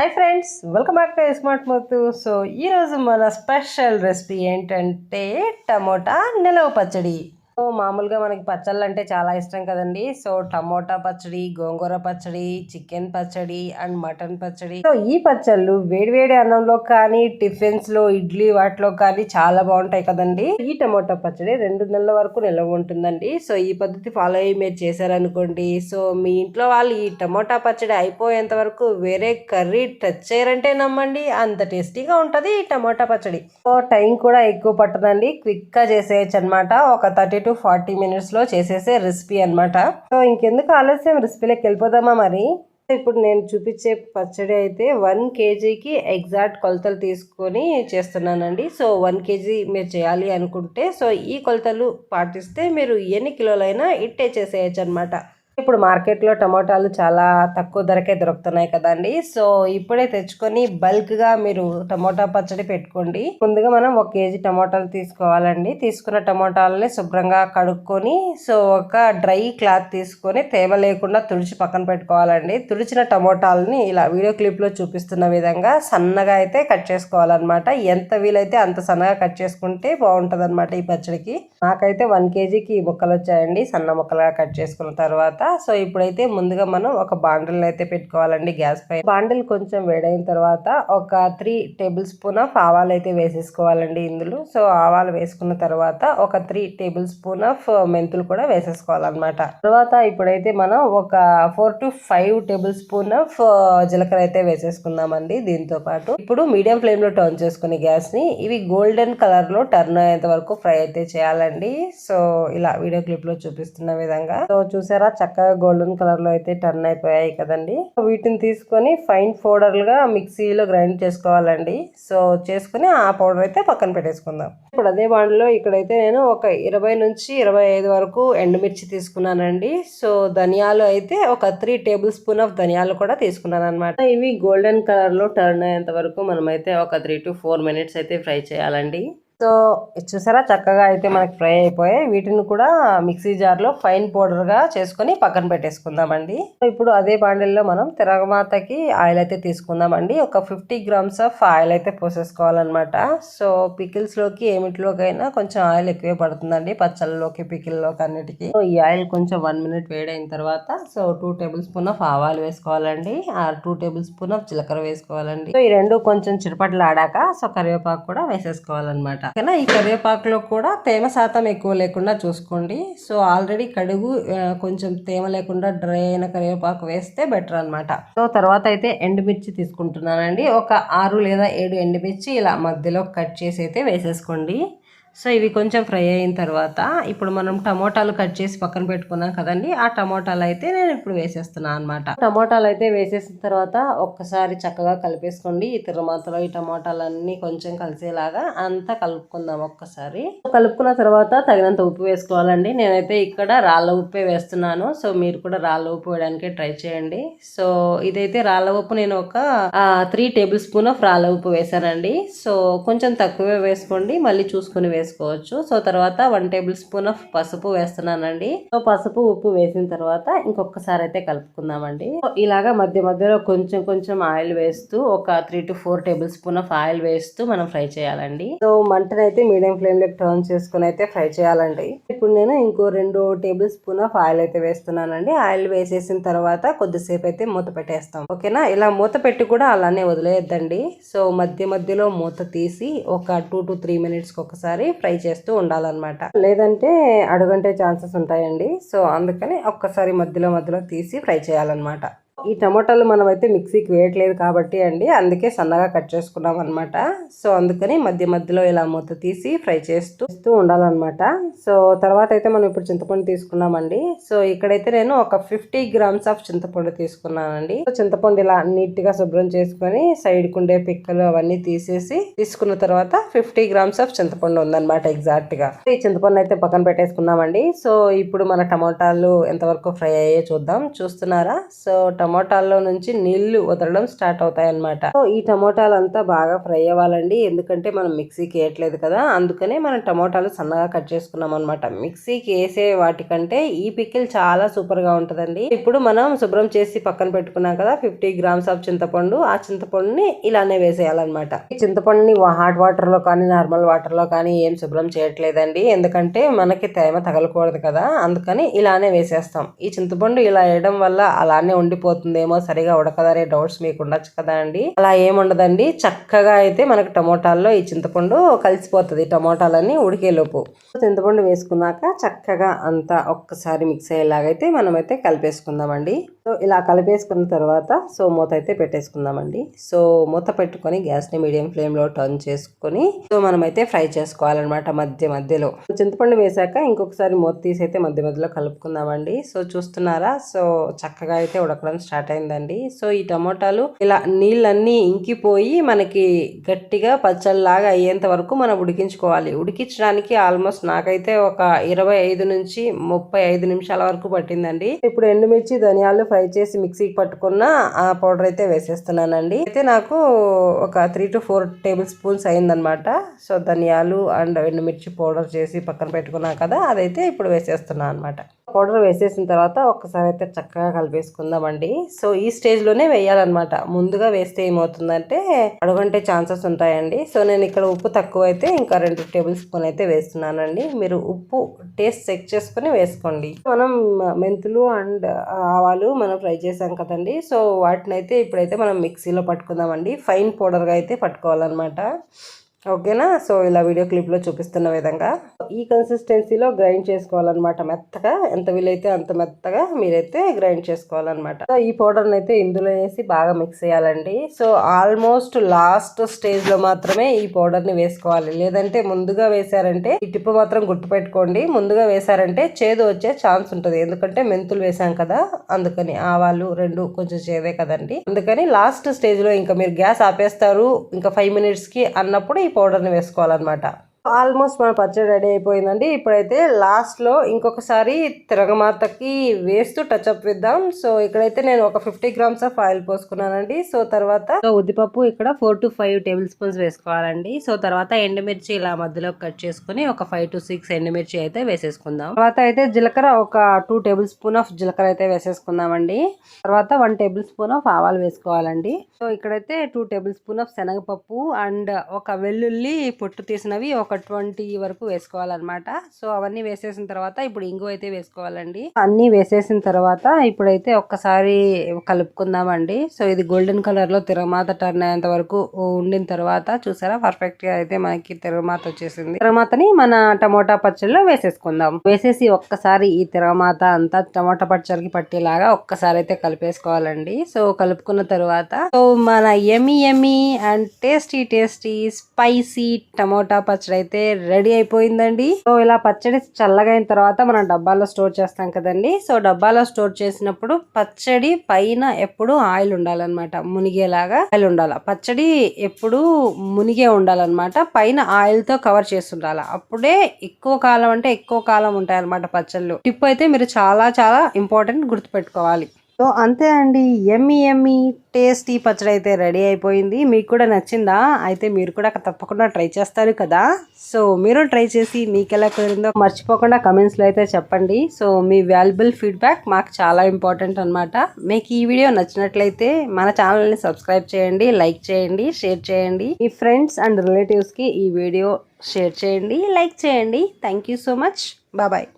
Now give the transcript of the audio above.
Hi friends welcome back to smart మొత్తు so ఈరోజు మన special recipe ఏంటంటే టమోటా నిలవ పచ్చడి. మామూలుగా మనకి పచ్చళ్ళు అంటే చాలా ఇష్టం కదండి. సో టమోటా పచ్చడి గోంగూర పచ్చడి చికెన్ పచ్చడి అండ్ మటన్ పచ్చడి. సో ఈ పచ్చళ్ళు వేడివేడి అన్నంలో కానీ టిఫిన్స్లో ఇడ్లీ వాటిలో కానీ చాలా బాగుంటాయి కదండి. ఈ టమోటా పచ్చడి రెండు నెలల వరకు నిల్వ ఉంటుందండి. సో ఈ పద్ధతి ఫాలో అయ్యి మీరు చేశారనుకోండి. సో మీ ఇంట్లో వాళ్ళు ఈ టమోటా పచ్చడి అయిపోయేంత వరకు వేరే కర్రీ టచ్ చేయరంటే నమ్మండి. అంత టేస్టీగా ఉంటది ఈ టమోటా పచ్చడి. సో టైం కూడా ఎక్కువ పట్టదండి. క్విక్గా చేసేయచ్చు అనమాట ఒక థర్టీ టు ఫార్టీ మినిట్స్లో చేసేసే రెసిపీ అన్నమాట. సో ఇంకెందుకు ఆలస్యం? రెసిపీలోకి వెళ్ళిపోదామా మరి? ఇప్పుడు నేను చూపించే పచ్చడి అయితే వన్ కేజీకి ఎగ్జాక్ట్ కొలతలు తీసుకొని చేస్తున్నానండి. సో వన్ కేజీ మీరు చేయాలి అనుకుంటే సో ఈ కొలతలు పాటిస్తే మీరు ఎన్ని కిలోలైనా ఇట్టే చేసేయచ్చు అనమాట ఇప్పుడు మార్కెట్లో టమోటాలు చాలా తక్కువ ధరకే దొరుకుతున్నాయి కదండి. సో ఇప్పుడే తెచ్చుకొని బల్క్గా మీరు టమోటా పచ్చడి పెట్టుకోండి. ముందుగా మనం ఒక కేజీ టమోటాలు తీసుకోవాలండి. తీసుకున్న టమోటాలని శుభ్రంగా కడుక్కొని సో ఒక డ్రై క్లాత్ తీసుకొని తేమ లేకుండా తుడిచి పక్కన పెట్టుకోవాలండి. తుడిచిన టమోటాలని ఇలా వీడియో క్లిప్లో చూపిస్తున్న విధంగా సన్నగా అయితే కట్ చేసుకోవాలన్నమాట. ఎంత వీలైతే అంత సన్నగా కట్ చేసుకుంటే బాగుంటుంది ఈ పచ్చడికి. నాకైతే వన్ కేజీకి ఈ ముక్కలు వచ్చాయండి సన్న ముక్కలుగా కట్ చేసుకున్న తర్వాత సో ఇప్పుడైతే ముందుగా మనం ఒక బాండల్ని అయితే పెట్టుకోవాలండి గ్యాస్ పై. బాండిల్ కొంచెం వేడైన తర్వాత ఒక త్రీ టేబుల్ స్పూన్ ఆఫ్ ఆవాలు అయితే వేసేసుకోవాలండి ఇందులో. సో ఆవాలు వేసుకున్న తర్వాత ఒక త్రీ టేబుల్ స్పూన్ ఆఫ్ మెంతులు కూడా వేసేసుకోవాలన్నమాట. తర్వాత ఇప్పుడైతే మనం ఒక four to five tablespoon of జీలకర్ర అయితే వేసేసుకుందామండి దీంతో పాటు. ఇప్పుడు మీడియం ఫ్లేమ్లో టర్న్ చేసుకుని గ్యాస్ని ఇవి గోల్డెన్ కలర్లో టర్న్ అయ్యేంత వరకు ఫ్రై అయితే చేయాలండి. సో ఇలా వీడియో క్లిప్లో చూపిస్తున్న విధంగా. సో చూసారా చక్కగా గోల్డెన్ కలర్లో అయితే టర్న్ అయిపోయాయి కదండి. వీటిని తీసుకొని ఫైన్ పౌడర్లుగా మిక్సీలో గ్రైండ్ చేసుకోవాలండి. సో చేసుకుని ఆ పౌడర్ అయితే పక్కన పెట్టేసుకుందాం. ఇప్పుడు అదే బాండ్లో ఇక్కడైతే నేను ఒక ఇరవై నుంచి ఇరవై ఐదు వరకు ఎండుమిర్చి తీసుకున్నానండి. సో ధనియాలు అయితే ఒక త్రీ టేబుల్ స్పూన్ ఆఫ్ ధనియాలు కూడా తీసుకున్నాను అనమాట ఇవి గోల్డెన్ కలర్లో టర్న్ అయ్యేంత వరకు మనమైతే ఒక త్రీ టు ఫోర్ మినిట్స్ అయితే ఫ్రై చేయాలండి. సో ఇది చూసారా? చక్కగా అయితే మనకి ఫ్రై అయిపోయాయి. వీటిని కూడా మిక్సీ జార్లో ఫైన్ పౌడర్గా చేసుకొని పక్కన పెట్టేసుకుందామండి. ఇప్పుడు అదే బాండిల్లో మనం తిరగమాతకి ఆయిల్ అయితే తీసుకుందామండి. ఒక ఫిఫ్టీ గ్రామ్స్ ఆఫ్ ఆయిల్ అయితే పోసేసుకోవాలన్నమాట. సో పికిల్స్లోకి ఏమిటిలోకైనా కొంచెం ఆయిల్ ఎక్కువే పడుతుందండి. పచ్చళ్ళలోకి పికిల్లోకి అన్నిటికీ. సో ఈ ఆయిల్ కొంచెం వన్ మినిట్ వేడైన తర్వాత so two table spoon of ఆవాలు వేసుకోవాలండి. ఆ టూ టేబుల్ స్పూన్ ఆఫ్ జీలకర్ర వేసుకోవాలండి. సో ఈ రెండు కొంచెం చిరుపట్లు ఆడాక సో కరివేపాకు కూడా వేసేసుకోవాలన్నమాట. ఓకేనా ఈ కరివేపాకులో కూడా తేమ శాతం ఎక్కువ లేకుండా చూసుకోండి. సో ఆల్రెడీ కడుగు కొంచెం తేమ లేకుండా డ్రై అయిన కరివేపాకు వేస్తే బెటర్ అనమాట సో తర్వాత అయితే ఎండుమిర్చి తీసుకుంటున్నానండి. ఒక ఆరు లేదా ఏడు ఎండుమిర్చి ఇలా మధ్యలో కట్ చేసి అయితే వేసేసుకోండి. సో ఇవి కొంచెం ఫ్రై అయిన తర్వాత ఇప్పుడు మనం టమోటాలు కట్ చేసి పక్కన పెట్టుకున్నాం కదండి ఆ టమోటాలు అయితే నేను ఇప్పుడు వేసేస్తున్నాను అనమాట టమోటాలు అయితే వేసేసిన తర్వాత ఒక్కసారి చక్కగా కలిపేసుకోండి. ఈ తిరుమాతలో ఈ టమోటాలన్నీ కొంచెం కలిసేలాగా అంతా కలుపుకుందాం ఒక్కసారి. కలుపుకున్న తర్వాత తగినంత ఉప్పు వేసుకోవాలండి. నేనైతే ఇక్కడ రాళ్ళ ఉప్పే వేస్తున్నాను. సో మీరు కూడా రాళ్ళ ఉప్పు వేయడానికి ట్రై చేయండి. సో ఇదైతే రాళ్ళ ఉప్పు నేను ఒక త్రీ టేబుల్ స్పూన్ ఆఫ్ రాళ్ళ ఉప్పు వేసానండి సో కొంచెం తక్కువే వేసుకోండి. మళ్ళీ చూసుకుని వేసుకోవచ్చు. సో తర్వాత వన్ టేబుల్ స్పూన్ ఆఫ్ పసుపు వేస్తున్నానండి. సో పసుపు ఉప్పు వేసిన తర్వాత ఇంకొకసారి అయితే కలుపుకుందామండి ఇలాగా మధ్య మధ్యలో కొంచెం కొంచెం ఆయిల్ వేస్తూ ఒక three to four tablespoon of oil వేస్తూ మనం ఫ్రై చేయాలండి. సో మంటను అయితే మీడియం ఫ్లేమ్లోకి టర్న్ చేసుకుని అయితే ఫ్రై చేయాలండి. ఇప్పుడు నేను ఇంకో రెండు టేబుల్ స్పూన్ ఆఫ్ ఆయిల్ అయితే వేస్తున్నానండి. ఆయిల్ వేసేసిన తర్వాత కొద్దిసేపు అయితే మూత పెట్టేస్తాం. ఓకేనా? ఇలా మూత పెట్టి కూడా అలానే వదిలేయద్దండి. సో మధ్య మధ్యలో మూత తీసి ఒక టూ టు త్రీ మినిట్స్ ఒకసారి ఫ్రై చేస్తూ ఉండాలన్నమాట. లేదంటే అడుగంటే ఛాన్సెస్ ఉంటాయండి. సో అందుకని ఒక్కసారి మధ్యలో మధ్యలో తీసి ఫ్రై చేయాలన్నమాట. ఈ టమాటాలు మనం అయితే మిక్సీకి వేయట్లేదు కాబట్టి అండి అందుకే సన్నగా కట్ చేసుకున్నాం అనమాట సో అందుకని మధ్య మధ్యలో ఇలా మూత తీసి ఫ్రై చేస్తూ ఉండాలన్నమాట. సో తర్వాత అయితే మనం ఇప్పుడు చింతపండు తీసుకున్నామండి. సో ఇక్కడైతే నేను ఒక ఫిఫ్టీ గ్రామ్స్ ఆఫ్ చింతపండు తీసుకున్నానండి. సో చింతపండు ఇలా నీట్గా శుభ్రం చేసుకొని సైడ్ కుండే పిక్కలు అవన్నీ తీసేసి తీసుకున్న తర్వాత ఫిఫ్టీ గ్రామ్స్ ఆఫ్ చింతపండు ఉందన్నమాట ఎగ్జాక్ట్గా. ఈ చింతపండు అయితే పక్కన పెట్టేసుకున్నామండి. సో ఇప్పుడు మన టమాటాలు ఎంతవరకు ఫ్రై అయ్యే చూద్దాం. చూస్తున్నారా? సో టమోటాల్లో నుంచి నీళ్ళు వదలడం స్టార్ట్ అవుతాయి అనమాట సో ఈ టమోటాలు అంతా బాగా ఫ్రై అవ్వాలండి. ఎందుకంటే మనం మిక్సీకి వేయట్లేదు కదా. అందుకనే మనం టమోటాలు సన్నగా కట్ చేసుకున్నాం అనమాట మిక్సీకి వేసే వాటికంటే ఈ పిక్కిల్ చాలా సూపర్గా ఉంటుందండి. ఇప్పుడు మనం శుభ్రం చేసి పక్కన పెట్టుకున్నాం కదా ఫిఫ్టీ గ్రామ్స్ ఆఫ్ చింతపండు. ఆ చింతపండుని ఇలానే వేసేయాలన్నమాట. ఈ చింతపండుని హాట్ వాటర్లో కానీ నార్మల్ వాటర్లో కానీ ఏం శుభ్రం చేయట్లేదండి. ఎందుకంటే మనకి తేమ తగలకూడదు కదా. అందుకని ఇలానే వేసేస్తాం. ఈ చింతపండు ఇలా వేయడం వల్ల అలానే ఉండిపోతుంది. ఉండిపోతుందేమో సరిగా ఉడకదనే డౌట్స్ మీకు ఉండొచ్చు కదా అండి. అలా ఏముండదండి. చక్కగా అయితే మనకు టమోటాల్లో ఈ చింతపండు కలిసిపోతుంది. టమోటాలన్నీ ఉడికేలోపు. చింతపండు వేసుకున్నాక చక్కగా అంతా ఒక్కసారి మిక్స్ అయ్యేలాగైతే మనమైతే కలిపేసుకుందామండి. సో ఇలా కలిపేసుకున్న తర్వాత సో మూత అయితే పెట్టేసుకుందామండి. సో మూత పెట్టుకొని గ్యాస్ని మీడియం ఫ్లేమ్లో టర్న్ చేసుకొని సో మనమైతే ఫ్రై చేసుకోవాలన్నమాట మధ్య మధ్యలో. చింతపండు వేసాక ఇంకొకసారి మూత తీసి అయితే మధ్య మధ్యలో కలుపుకుందామండి. సో చూస్తున్నారా? సో చక్కగా అయితే ఉడకడం స్టార్ట్ అయిందండి. సో ఈ టమోటాలు ఇలా నీళ్ళన్నీ ఇంకిపోయి మనకి గట్టిగా పచ్చళ్ళలాగా అయ్యేంత వరకు మనం ఉడికించుకోవాలి. ఉడికించడానికి ఆల్మోస్ట్ నాకైతే ఒక ఇరవై ఐదు నుంచి ముప్పై ఐదు నిమిషాల వరకు పట్టిందండి. ఇప్పుడు ఎండుమిర్చి ధనియాలు ఫ్రై చేసి మిక్సీకి పట్టుకున్న ఆ పౌడర్ అయితే వేసేస్తున్నానండి. అయితే నాకు ఒక three to four tablespoons అయిందనమాట. సో ధనియాలు అండ్ ఎండుమిర్చి పౌడర్ చేసి పక్కన పెట్టుకున్నా కదా అదైతే ఇప్పుడు వేసేస్తున్నాను అనమాట. పౌడర్ వేసేసిన తర్వాత ఒక్కసారి అయితే చక్కగా కలిపేసుకుందామండి. సో ఈ స్టేజ్లోనే వేయాలన్నమాట. ముందుగా వేస్తే ఏమవుతుందంటే అడుగంటే ఛాన్సెస్ ఉంటాయండి. సో నేను ఇక్కడ ఉప్పు తక్కువ అయితే ఇంకా రెండు టేబుల్ స్పూన్ అయితే వేస్తున్నానండి. మీరు ఉప్పు టేస్ట్ చెక్ చేసుకుని వేసుకోండి. మనం మెంతులు అండ్ ఆవాలు మనం ఫ్రై చేసాం కదండి. సో వాటిని అయితే ఇప్పుడైతే మనం మిక్సీలో పట్టుకుందామండి. ఫైన్ పౌడర్గా అయితే పట్టుకోవాలన్నమాట. ఓకేనా? సో ఇలా వీడియో క్లిప్లో చూపిస్తున్న విధంగా ఈ కన్సిస్టెన్సీలో గ్రైండ్ చేసుకోవాలన్నమాట మెత్తగా. ఎంత వీలైతే అంత మెత్తగా మీరైతే గ్రైండ్ చేసుకోవాలన్నమాట. సో ఈ పౌడర్ని అయితే ఇందులో వేసి బాగా మిక్స్ చేయాలండి. సో ఆల్మోస్ట్ లాస్ట్ స్టేజ్లో మాత్రమే ఈ పౌడర్ని వేసుకోవాలి. లేదంటే ముందుగా వేసారంటే ఈ టిప్పు మాత్రం గుర్తుపెట్టుకోండి. ముందుగా వేసారంటే చేదు వచ్చే ఛాన్స్ ఉంటుంది. ఎందుకంటే మెంతులు వేసాం కదా అందుకని ఆవాలు రెండు కొంచెం చేదే కదండి. అందుకని లాస్ట్ స్టేజ్లో ఇంకా మీరు గ్యాస్ ఆపేస్తారు. ఇంకా ఫైవ్ మినిట్స్కి అన్నప్పుడు పౌడర్ని వేసుకోవాలన్నమాట. ఆల్మోస్ట్ మన పచ్చడి రెడీ అయిపోయిందండి. ఇప్పుడైతే లాస్ట్లో ఇంకొకసారి తిరగమాతకి వేస్తూ టచ్ అప్ ఇద్దాం సో ఇక్కడైతే నేను ఒక ఫిఫ్టీ గ్రామ్స్ ఆఫ్ ఆయిల్ పోసుకున్నానండి. సో తర్వాత ఉద్దిపప్పు ఇక్కడ four to five tablespoons వేసుకోవాలండి. సో తర్వాత ఎండుమిర్చి ఇలా మధ్యలో కట్ చేసుకుని ఒక ఫైవ్ టు సిక్స్ ఎండుమిర్చి అయితే వేసేసుకుందాం. తర్వాత అయితే జీలకర్ర ఒక టూ టేబుల్ స్పూన్ ఆఫ్ జీలకర్ర అయితే వేసేసుకుందామండి. తర్వాత వన్ టేబుల్ స్పూన్ ఆఫ్ ఆవాలు వేసుకోవాలండి. సో ఇక్కడైతే టూ టేబుల్ స్పూన్ ఆఫ్ శనగపప్పు అండ్ ఒక వెల్లుల్లి పొట్టు తీసినవి ఒక ఒక ట్వంటీ వరకు వేసుకోవాలన్నమాట. సో అవన్నీ వేసేసిన తర్వాత ఇప్పుడు ఇంగు అయితే వేసుకోవాలండి. అన్ని వేసేసిన తర్వాత ఇప్పుడైతే ఒక్కసారి కలుపుకుందామండి. సో ఇది గోల్డెన్ కలర్లో టర్న్ అయ్యేంత వరకు ఉండిన తర్వాత చూసారా? పర్ఫెక్ట్గా అయితే మనకి తిరమాత వచ్చేసింది. తిరమాతని మన టమోటా పచ్చడిలో వేసేసుకుందాం. వేసేసి ఒక్కసారి ఈ తిరమాత అంతా టమోటా పచ్చడికి పట్టేలాగా ఒక్కసారి అయితే కలిపేసుకోవాలండి. సో కలుపుకున్న తర్వాత సో మన ఎమి ఎమి and tasty tasty spicy tomato పచ్చడి అయితే రెడీ అయిపోయిందండి. సో ఇలా పచ్చడి చల్లగా అయిన తర్వాత మనం డబ్బాలో స్టోర్ చేస్తాం కదండి. సో డబ్బాలో స్టోర్ చేసినప్పుడు పచ్చడి పైన ఎప్పుడు ఆయిల్ ఉండాలన్నమాట. మునిగేలాగా ఆయిల్ ఉండాలి. పచ్చడి ఎప్పుడు మునిగే ఉండాలన్నమాట. పైన ఆయిల్తో కవర్ చేసి ఉండాలి అప్పుడే ఎక్కువ కాలం అంటే ఎక్కువ కాలం ఉంటాయి అన్నమాట పచ్చళ్ళు. టిప్ అయితే మీరు చాలా చాలా ఇంపార్టెంట్ గుర్తుపెట్టుకోవాలి. సో అంతే అండి. ఎమ్మి ఎమ్మి టేస్టీ పచ్చడి అయితే రెడీ అయిపోయింది. మీకు కూడా నచ్చిందా? అయితే మీరు కూడా తప్పకుండా ట్రై చేస్తారు కదా. సో మీరు ట్రై చేసి మీకు ఎలా కుదిరిందో మర్చిపోకుండా కమెంట్స్లో అయితే చెప్పండి. సో మీ వాల్యుబుల్ ఫీడ్బ్యాక్ మాకు చాలా ఇంపార్టెంట్ అనమాట మీకు ఈ వీడియో నచ్చినట్లయితే మన ఛానల్ని సబ్స్క్రైబ్ చేయండి లైక్ చేయండి షేర్ చేయండి. మీ ఫ్రెండ్స్ అండ్ రిలేటివ్స్కి ఈ వీడియో షేర్ చేయండి లైక్ చేయండి. Thank you so much. బాబాయ్